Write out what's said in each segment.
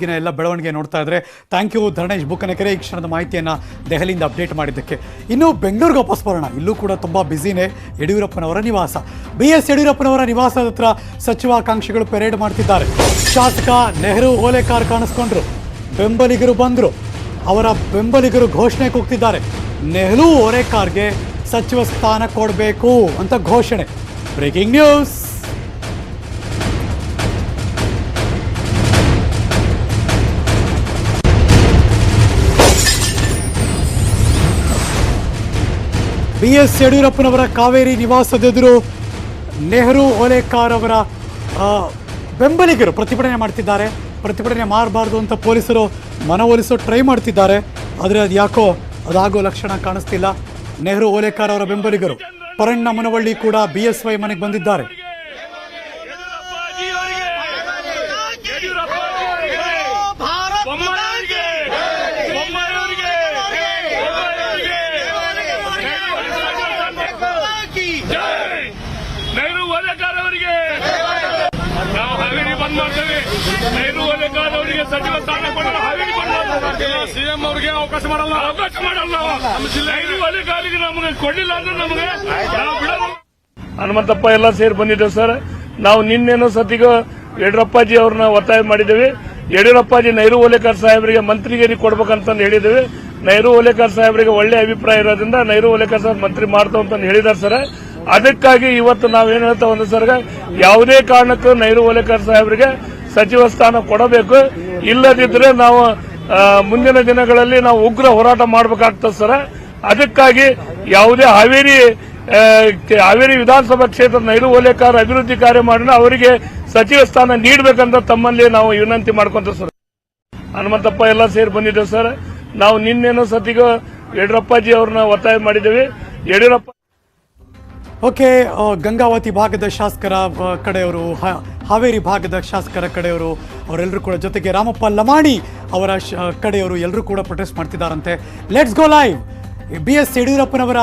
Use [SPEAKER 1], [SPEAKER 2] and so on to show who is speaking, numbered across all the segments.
[SPEAKER 1] ಈಗಿನ ಎಲ್ಲ ಬೆಳವಣಿಗೆ ನೋಡ್ತಾ ಇದ್ರೆ. Thank you Dharanesh Bukkanakere. ಈ ಕ್ಷಣದ ಮಾಹಿತಿಯನ್ನು ದೆಹಲಿಯಿಂದ ಅಪ್ಡೇಟ್ ಮಾಡಿದ್ದಕ್ಕೆ. ಇನ್ನು ಬೆಂಗಳೂರಿಗೆ ವಾಪಸ್ ಬರೋಣ. ಇಲ್ಲೂ ಕೂಡ ತುಂಬ ಬ್ಯುಸಿನೇ ಯಡಿಯೂರಪ್ಪನವರ ನಿವಾಸ. ಬಿ ಎಸ್ ಯಡಿಯೂರಪ್ಪನವರ ನಿವಾಸದ ಹತ್ರ ಸಚಿವಾಕಾಂಕ್ಷಿಗಳು ಪೆರೇಡ್ ಮಾಡ್ತಿದ್ದಾರೆ. ಶಾಸಕ ನೆಹರು ಓಲೆಕಾರ್ ಕಾಣಿಸ್ಕೊಂಡ್ರು. ಬೆಂಬಲಿಗರು ಬಂದರು. ಅವರ ಬೆಂಬಲಿಗರು ಘೋಷಣೆ ಕೂಗ್ತಿದ್ದಾರೆ ನೆಹರು ಓಲೆಕಾರ್ಗೆ ಸಚಿವ ಸ್ಥಾನ ಕೊಡಬೇಕು ಅಂತ ಘೋಷಣೆ. ಬ್ರೇಕಿಂಗ್ ನ್ಯೂಸ್ ಬಿ ಎಸ್ ಯಡಿಯೂರಪ್ಪನವರ ಕಾವೇರಿ ನಿವಾಸದೆದುರು ನೆಹರು ಓಲೇಕಾರ್ ಅವರ ಬೆಂಬಲಿಗರು ಪ್ರತಿಭಟನೆ ಮಾಡ್ತಿದ್ದಾರೆ. ಪ್ರತಿಭಟನೆ ಮಾಡಬಾರ್ದು ಅಂತ ಪೊಲೀಸರು ಮನವೊಲಿಸೋ ಟ್ರೈ ಮಾಡ್ತಿದ್ದಾರೆ. ಆದರೆ ಅದು ಯಾಕೋ ಅದಾಗೋ ಲಕ್ಷಣ ಕಾಣಿಸ್ತಿಲ್ಲ. ನೆಹರು ಓಲೇಕಾರ್ ಅವರ ಬೆಂಬಲಿಗರು. ಪರಣ್ಣ ಮನವಳ್ಳಿ ಕೂಡ ಬಿ ಎಸ್ ವೈ ಮನೆಗೆ ಬಂದಿದ್ದಾರೆ
[SPEAKER 2] ಬೊಮ್ಮಾಯಿಯವರಿಗೆ ಬೊಮ್ಮಾಯಿಯವರಿಗೆ ಜೈ ನೆಹರು ಓಲೆಕಾರ್ ಅವರಿಗೆ ನಾವು ಹಾವೇರಿ ಬಂದ್ ಮಾಡ್ತೇವೆ ಅವರಿಗೆ ಸಚಿವ ಸ್ಥಾನ ಕೊಡಲು ಹಾವೇರಿ ಬಂದ್ ಸಿಎಂ ಅವರಿಗೆ ಅವಕಾಶ ಮಾಡಲ್ಲ. ಅವಕಾಶ ಮಾಡಲ್ಲ. ನಮಗೆ ಕೊಡಲಿಲ್ಲ ಅಂದ್ರೆ ನಮಗೆ ಹನುಮಂತಪ್ಪ ಎಲ್ಲ ಸೇರಿ ಬಂದಿದ್ದೇವೆ ಸರ್. ನಾವು ನಿನ್ನೇನು ಸತಿಗೂ ಯಡಿಯೂರಪ್ಪಾಜಿ ಅವ್ರನ್ನ ಒತ್ತಾಯ ಮಾಡಿದ್ದೇವೆ. ಯಡಿಯೂರಪ್ಪಾಜಿ ನೈರು ಓಲೇಕರ್ ಸಾಹೇಬರಿಗೆ ಮಂತ್ರಿಗಿರಿ ಕೊಡ್ಬೇಕಂತ ಹೇಳಿದ್ದೇವೆ. ನೈರು ಓಲೇಕರ್ ಸಾಹೇಬರಿಗೆ ಒಳ್ಳೆ ಅಭಿಪ್ರಾಯ ಇರೋದ್ರಿಂದ ನೈರು ಓಲೇಕರ್ ಸಾಹೇಬ್ ಮಂತ್ರಿ ಮಾಡ್ತಾವ ಅಂತ ಹೇಳಿದಾರೆ ಸರ್. ಅದಕ್ಕಾಗಿ ಇವತ್ತು ನಾವೇನು ಹೇಳ್ತಾ ಒಂದು ಸರ್ ಯಾವುದೇ ಕಾರಣಕ್ಕೂ ನೈರು ಓಲೇಕರ್ ಸಾಹೇಬರಿಗೆ ಸಚಿವ ಸ್ಥಾನ ಕೊಡಬೇಕು. ಇಲ್ಲದಿದ್ರೆ ನಾವು ಮುಂದಿನ ದಿನಗಳಲ್ಲಿ ನಾವು ಉಗ್ರ ಹೋರಾಟ ಮಾಡಬೇಕಾಗ್ತದೆ ಸರ್. ಅದಕ್ಕಾಗಿ ಯಾವುದೇ ಹಾವೇರಿ ಹಾವೇರಿ ವಿಧಾನಸಭಾ ಕ್ಷೇತ್ರದ ನೈರು ಓಲೇಕಾರ್ ಅಭಿವೃದ್ಧಿ ಕಾರ್ಯ ಮಾಡಿದ್ರೆ ಅವರಿಗೆ ಸಚಿವ ಸ್ಥಾನ ನೀಡಬೇಕಂತ ತಮ್ಮಲ್ಲಿ ನಾವು ವಿನಂತಿ ಮಾಡ್ಕೊಂತ ಸರ್. ಹನುಮಂತಪ್ಪ ಎಲ್ಲ ಸೇರಿ ಬಂದಿದ್ದೇವೆ ಸರ್. ನಾವು ನಿನ್ನೆನೋ ಸತಿಗೂ ಯಡಿಯೂರಪ್ಪಾಜಿ ಅವ್ರನ್ನ ಒತ್ತಾಯ ಮಾಡಿದ್ದೇವೆ. ಯಡಿಯೂರಪ್ಪ
[SPEAKER 1] ಓಕೆ ಗಂಗಾವತಿ ಭಾಗದ ಶಾಸಕರ ಕಡೆಯವರು ಹಾವೇರಿ ಭಾಗದ ಶಾಸಕರ ಕಡೆಯವರು, ಅವರೆಲ್ಲರೂ ಕೂಡ ಜೊತೆಗೆ ರಾಮಪ್ಪ ಲಮಾಣಿ ಅವರ ಕಡೆಯವರು ಎಲ್ಲರೂ ಕೂಡ protest ಮಾಡ್ತಿದ್ದಾರಂತೆ. Let's go live B S ಯಡಿಯೂರಪ್ಪನವರ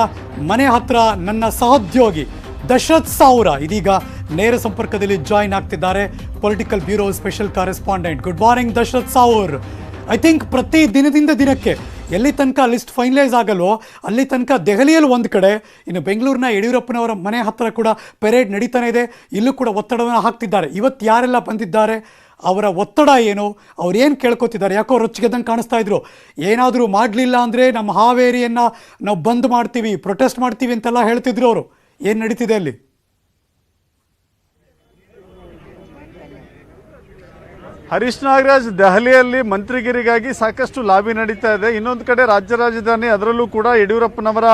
[SPEAKER 1] ಮನೆ ಹತ್ರ ನನ್ನ ಸಹೋದ್ಯೋಗಿ ದಶರಥ್ ಸಾವುರ ಇದೀಗ ನೇರ ಸಂಪರ್ಕದಲ್ಲಿ ಜಾಯಿನ್ ಆಗ್ತಿದ್ದಾರೆ. Political bureau special correspondent good morning Dasharath Savoor. I think ಪ್ರತಿ ದಿನದಿಂದ ದಿನಕ್ಕೆ ಎಲ್ಲಿ ತನಕ ಲಿಸ್ಟ್ ಫೈನಲೈಸ್ ಆಗಲ್ವೋ, ಅಲ್ಲಿ ತನಕ ದೆಹಲಿಯಲ್ಲಿ ಒಂದು ಕಡೆ, ಇನ್ನು ಬೆಂಗಳೂರಿನ ಯಡಿಯೂರಪ್ಪನವರ ಮನೆ ಹತ್ತಿರ ಕೂಡ ಪೆರೇಡ್ ನಡೀತಾನೆ ಇದೆ. ಇಲ್ಲೂ ಕೂಡ ಒತ್ತಡವನ್ನು ಹಾಕ್ತಿದ್ದಾರೆ. ಇವತ್ತು ಯಾರೆಲ್ಲ ಬಂದಿದ್ದಾರೆ? ಅವರ ಒತ್ತಡ ಏನು? ಅವ್ರು ಏನು ಕೇಳ್ಕೊತಿದ್ದಾರೆ? ಯಾಕೋ ರೊಚ್ಚಿಗೆದಂಗೆ ಕಾಣಿಸ್ತಾ ಇದ್ರು? ಏನಾದರೂ ಮಾಡಲಿಲ್ಲ ಅಂದರೆ ನಮ್ಮ ಹಾವೇರಿಯನ್ನು ನಾವು ಬಂದ್ ಮಾಡ್ತೀವಿ ಪ್ರೊಟೆಸ್ಟ್ ಮಾಡ್ತೀವಿ ಅಂತೆಲ್ಲ ಹೇಳ್ತಿದ್ರು ಅವರು. ಏನು ನಡೀತಿದೆ ಅಲ್ಲಿ?
[SPEAKER 3] ಹರೀಶ್ ನಾಗರಾಜ್ ದೆಹಲಿಯಲ್ಲಿ ಮಂತ್ರಿಗಿರಿಗಾಗಿ ಸಾಕಷ್ಟು ಲಾಬಿ ನಡೀತಾ ಇದೆ. ಇನ್ನೊಂದು ಕಡೆ ರಾಜ್ಯ ರಾಜಧಾನಿ ಅದರಲ್ಲೂ ಕೂಡ ಯಡಿಯೂರಪ್ಪನವರ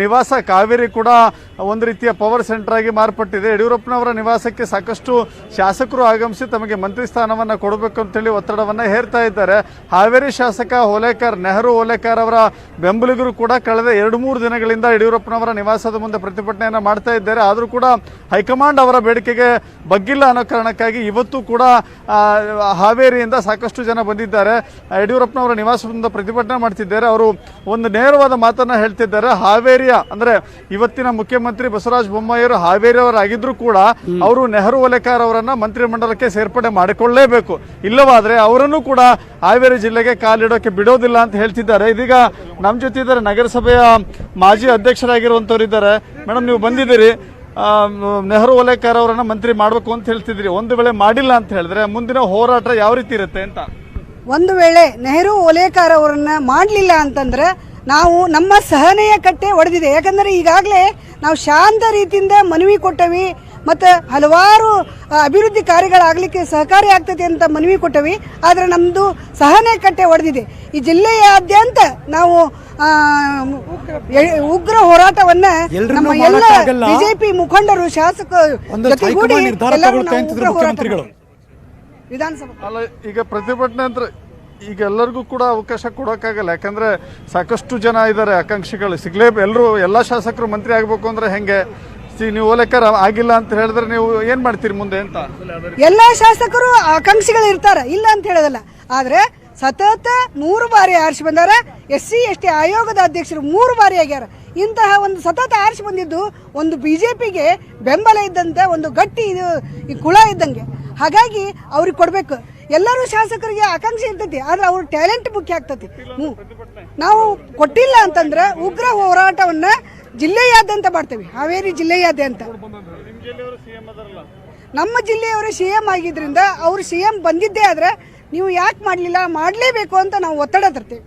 [SPEAKER 3] ನಿವಾಸ ಕಾವೇರಿ ಕೂಡ ಒಂದು ರೀತಿಯ ಪವರ್ ಸೆಂಟರ್ ಆಗಿ ಮಾರ್ಪಟ್ಟಿದೆ. ಯಡಿಯೂರಪ್ಪನವರ ನಿವಾಸಕ್ಕೆ ಸಾಕಷ್ಟು ಶಾಸಕರು ಆಗಮಿಸಿ ತಮಗೆ ಮಂತ್ರಿ ಸ್ಥಾನವನ್ನು ಕೊಡಬೇಕು ಅಂತೇಳಿ ಒತ್ತಡವನ್ನು ಹೇರ್ತಾ ಇದ್ದಾರೆ. ಹಾವೇರಿ ಶಾಸಕ ಹೋಲೇಕರ್, ನೆಹರು ಹೋಲೇಕರ್ ಅವರ ಬೆಂಬಲಿಗರು ಕೂಡ ಕಳೆದ ಎರಡು ಮೂರು ದಿನಗಳಿಂದ ಯಡಿಯೂರಪ್ಪನವರ ನಿವಾಸದ ಮುಂದೆ ಪ್ರತಿಭಟನೆಯನ್ನು ಮಾಡ್ತಾ ಇದ್ದಾರೆ. ಆದರೂ ಕೂಡ ಹೈಕಮಾಂಡ್ ಅವರ ಬೇಡಿಕೆಗೆ ಬಗ್ಗಿಲ್ಲ ಅನ್ನೋ ಕಾರಣಕ್ಕಾಗಿ ಇವತ್ತು ಕೂಡ ಹಾವೇರಿಯಿಂದ ಸಾಕಷ್ಟು ಜನ ಬಂದಿದ್ದಾರೆ. ಯಡಿಯೂರಪ್ಪನವರ ನಿವಾಸದಿಂದ ಪ್ರತಿಭಟನೆ ಮಾಡ್ತಿದ್ದಾರೆ. ಅವರು ಒಂದು ನೇರವಾದ ಮಾತನ್ನ ಹೇಳ್ತಿದ್ದಾರೆ. ಹಾವೇರಿಯ, ಅಂದ್ರೆ ಇವತ್ತಿನ ಮುಖ್ಯಮಂತ್ರಿ ಬಸವರಾಜ ಬೊಮ್ಮಾಯಿಯವರು ಹಾವೇರಿಯವರಾಗಿದ್ದರೂ ಕೂಡ ಅವರು ನೆಹರು ಒಲೆಕಾರ್ ಅವರನ್ನು ಮಂತ್ರಿಮಂಡಲಕ್ಕೆ ಸೇರ್ಪಡೆ ಮಾಡಿಕೊಳ್ಳಲೇಬೇಕು ಇಲ್ಲವಾದರೆ ಅವರನ್ನು ಕೂಡ ಹಾವೇರಿ ಜಿಲ್ಲೆಗೆ ಕಾಲಿಡೋಕೆ ಬಿಡೋದಿಲ್ಲ ಅಂತ ಹೇಳ್ತಿದ್ದಾರೆ. ಇದೀಗ ನಮ್ಮ ಜೊತೆ ಇದ್ದಾರೆ ನಗರಸಭೆಯ ಮಾಜಿ ಅಧ್ಯಕ್ಷರಾಗಿರುವಂಥವ್ರು ಇದ್ದಾರೆ ಮೇಡಮ್ ನೀವು ಬಂದಿದ್ದೀರಿ. ನೆಹರು ಓಲೇಕರ್ ಅವರನ್ನ ಮಂತ್ರಿ ಮಾಡಬೇಕು ಅಂತ ಹೇಳ್ತಿದ್ರಿ. ಒಂದು ವೇಳೆ ಮಾಡಿಲ್ಲ ಅಂತ ಹೇಳಿದ್ರೆ ಮುಂದಿನ ಹೋರಾಟ ಯಾವ ರೀತಿ ಇರುತ್ತೆ ಅಂತ?
[SPEAKER 4] ಒಂದು ವೇಳೆ ನೆಹರು ಒಲೇಕರ್ ಅವರನ್ನ ಮಾಡಲಿಲ್ಲ ಅಂತಂದ್ರೆ ನಾವು ನಮ್ಮ ಸಹನೆಯ ಕಟ್ಟೆ ಒಡೆದಿದೆ. ಯಾಕಂದರೆ ಈಗಾಗಲೇ ನಾವು ಶಾಂತ ರೀತಿಯಿಂದ ಮನವಿ ಕೊಟ್ಟವಿ ಮತ್ತು ಹಲವಾರು ಅಭಿವೃದ್ಧಿ ಕಾರ್ಯಗಳಾಗಲಿಕ್ಕೆ ಸಹಕಾರಿ ಆಗ್ತದೆ ಅಂತ ಮನವಿ ಕೊಟ್ಟವಿ. ಆದರೆ ನಮ್ಮದು ಸಹನೆ ಕಟ್ಟೆ ಒಡೆದಿದೆ. ಈ ಜಿಲ್ಲೆಯಾದ್ಯಂತ ನಾವು ಆ, ಉಗ್ರ ಹೋರಾಟವನ್ನ ನಮ್ಮ ಎಲ್ಲ ಬಿಜೆಪಿ ಮುಖಂಡರು ಶಾಸಕರು ಜೊತೆಗೂಡಿ ಎಲ್ಲರೂ ಉಗ್ರ ಹೋರಾಟ. ವಿಧಾನಸಭಾ
[SPEAKER 3] ಅಲ್ಲ ಈಗ ಪ್ರತಿಭಟನೆ ಅಂದ್ರೆ ಈಗ ಎಲ್ಲರಿಗೂ ಕೂಡ ಅವಕಾಶ ಕೊಡೋಕ್ಕಾಗಲ್ಲ. ಯಾಕಂದ್ರೆ ಸಾಕಷ್ಟು ಜನ ಇದ್ದಾರೆ ಆಕಾಂಕ್ಷಿಗಳು. ಸಿಗ್ಲೇ ಎಲ್ಲರೂ ಎಲ್ಲ ಶಾಸಕರು ಮಂತ್ರಿ ಆಗಬೇಕು ಅಂದ್ರೆ ಹೆಂಗೆ? ನೀವು ಆಗಿಲ್ಲ ಅಂತ ಹೇಳಿದ್ರೆ ನೀವು ಏನು ಮಾಡ್ತೀರಿ ಮುಂದೆ ಅಂತ?
[SPEAKER 4] ಎಲ್ಲ ಶಾಸಕರು ಆಕಾಂಕ್ಷಿಗಳು ಇರ್ತಾರೆ, ಇಲ್ಲ ಅಂತ ಹೇಳೋದಲ್ಲ. ಆದ್ರೆ ಸತತ ಮೂರು ಬಾರಿ ಆರಿಸಿ ಬಂದಾರ, ಎಸ್ ಸಿ, ಎಸ್ ಟಿ ಆಯೋಗದ ಅಧ್ಯಕ್ಷರು ಮೂರು ಬಾರಿ ಆಗ್ಯಾರ. ಇಂತಹ ಒಂದು ಸತತ ಆರಿಸಿ ಬಂದಿದ್ದು ಒಂದು ಬಿ ಜೆ ಪಿಗೆ ಬೆಂಬಲ ಇದ್ದಂತೆ, ಒಂದು ಗಟ್ಟಿ ಇದು, ಈ ಕುಳ ಇದ್ದಂಗೆ. ಹಾಗಾಗಿ ಅವ್ರಿಗೆ ಕೊಡಬೇಕು. ಎಲ್ಲರೂ ಶಾಸಕರಿಗೆ ಆಕಾಂಕ್ಷೆ ಇರ್ತೈತಿ, ಆದ್ರೆ ಅವ್ರ ಟ್ಯಾಲೆಂಟ್ ಮುಖ್ಯ ಆಗ್ತತಿ. ನಾವು ಕೊಟ್ಟಿಲ್ಲ ಅಂತಂದ್ರೆ ಉಗ್ರ ಹೋರಾಟವನ್ನ ಜಿಲ್ಲೆಯಾದ್ಯಂತ ಮಾಡ್ತೇವೆ. ಹಾವೇರಿ ಜಿಲ್ಲೆಯಾದ್ಯಂತ. ನಮ್ಮ ಜಿಲ್ಲೆಯವರು ಸಿ ಎಂ ಆಗಿದ್ರಿಂದ ಅವರು ಸಿ ಎಂ ಬಂದಿದ್ದೇ ಆದ್ರೆ ನೀವು ಯಾಕೆ ಮಾಡಲಿಲ್ಲ? ಮಾಡಲೇಬೇಕು ಅಂತ ನಾವು ಒತ್ತಡ ತರ್ತೇವೆ.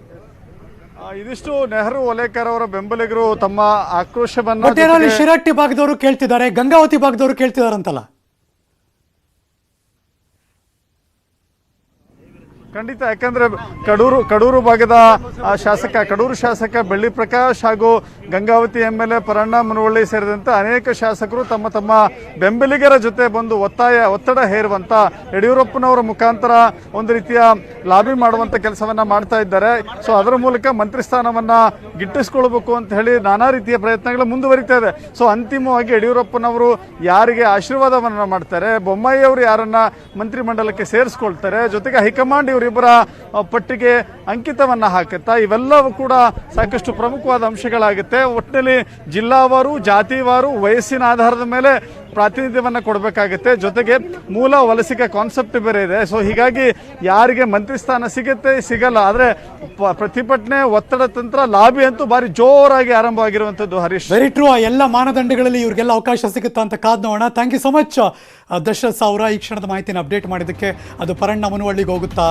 [SPEAKER 3] ಇದಿಷ್ಟು ನೆಹರು ಓಲೇಕರ್ ಅವರ ಬೆಂಬಲಿಗರು ತಮ್ಮ ಆಕ್ರೋಶವನ್ನು
[SPEAKER 1] ಶಿರಟ್ಟಿ ಭಾಗದವರು ಕೇಳ್ತಿದ್ದಾರೆ ಗಂಗಾವತಿ ಭಾಗದವರು ಕೇಳ್ತಿದಾರಂತಲ್ಲ
[SPEAKER 3] ಖಂಡಿತ, ಯಾಕಂದ್ರೆ ಕಡೂರು ಕಡೂರು ಭಾಗದ ಶಾಸಕ, ಕಡೂರು ಶಾಸಕ ಬೆಳ್ಳಿ ಪ್ರಕಾಶ್ ಹಾಗೂ Gangavathi M L A Paranna Munavalli ಸೇರಿದಂತೆ ಅನೇಕ ಶಾಸಕರು ತಮ್ಮ ತಮ್ಮ ಬೆಂಬಲಿಗರ ಜೊತೆ ಬಂದು ಒತ್ತಾಯ, ಒತ್ತಡ ಹೇರುವಂತ ಯಡಿಯೂರಪ್ಪನವರ ಮುಖಾಂತರ ಒಂದು ರೀತಿಯ ಲಾಬಿ ಮಾಡುವಂತ ಕೆಲಸವನ್ನ ಮಾಡ್ತಾ ಇದ್ದಾರೆ. ಸೊ ಅದರ ಮೂಲಕ ಮಂತ್ರಿ ಸ್ಥಾನವನ್ನ ಗಿಟ್ಟಿಸ್ಕೊಳ್ಬೇಕು ಅಂತ ಹೇಳಿ ನಾನಾ ರೀತಿಯ ಪ್ರಯತ್ನಗಳು ಮುಂದುವರಿತಾ ಇದೆ. ಸೊ ಅಂತಿಮವಾಗಿ ಯಡಿಯೂರಪ್ಪನವರು ಯಾರಿಗೆ ಆಶೀರ್ವಾದವನ್ನ ಮಾಡ್ತಾರೆ ಬೊಮ್ಮಾಯಿ ಅವರು ಯಾರನ್ನ ಮಂತ್ರಿಮಂಡಲಕ್ಕೆ ಸೇರಿಸ್ಕೊಳ್ತಾರೆ, ಜೊತೆಗೆ ಹೈಕಮಾಂಡ್ ಇವರಿಬ್ಬರ ಪಟ್ಟಿಗೆ ಅಂಕಿತವನ್ನು ಹಾಕುತ್ತಾ ಇವೆಲ್ಲವೂ ಕೂಡ ಸಾಕಷ್ಟು ಪ್ರಮುಖವಾದ ಅಂಶಗಳಾಗುತ್ತೆ. ಒಟ್ಟಿನಲ್ಲಿ ಜಿಲ್ಲಾವಾರು, ಜಾತಿವಾರು, ವಯಸ್ಸಿನ ಆಧಾರದ ಮೇಲೆ ಪ್ರಾತಿನಿಧ್ಯವನ್ನ ಕೊಡಬೇಕಾಗುತ್ತೆ. ಜೊತೆಗೆ ಮೂಲ ವಲಸಿಗೆ ಕಾನ್ಸೆಪ್ಟ್ ಬೇರೆ ಇದೆ. ಸೊ ಹೀಗಾಗಿ ಯಾರಿಗೆ ಮಂತ್ರಿ ಸ್ಥಾನ ಸಿಗುತ್ತೆ, ಸಿಗಲ್ಲ. ಆದರೆ ಪ್ರತಿಭಟನೆ, ಒತ್ತಡ, ತಂತ್ರ, ಲಾಬಿ ಅಂತೂ ಭಾರಿ ಜೋರಾಗಿ ಆರಂಭವಾಗಿರುವಂಥದ್ದು ಹರೀಶ್.
[SPEAKER 1] ವೆರಿ ಟ್ರೂ ಆ ಎಲ್ಲ ಮಾನದಂಡಗಳಲ್ಲಿ ಇವ್ರಿಗೆಲ್ಲ ಅವಕಾಶ ಸಿಗುತ್ತಾ ಅಂತ ಕಾದ್ ನೋಡೋಣ. Thank you so much Dasharath Savoor, ಈ ಕ್ಷಣದ ಮಾಹಿತಿನ ಅಪ್ಡೇಟ್ ಮಾಡಿದ್ದಕ್ಕೆ ಅದು ಪರಣ್ಣ ಮುನವಳ್ಳಿಗೆ ಹೋಗುತ್ತಾ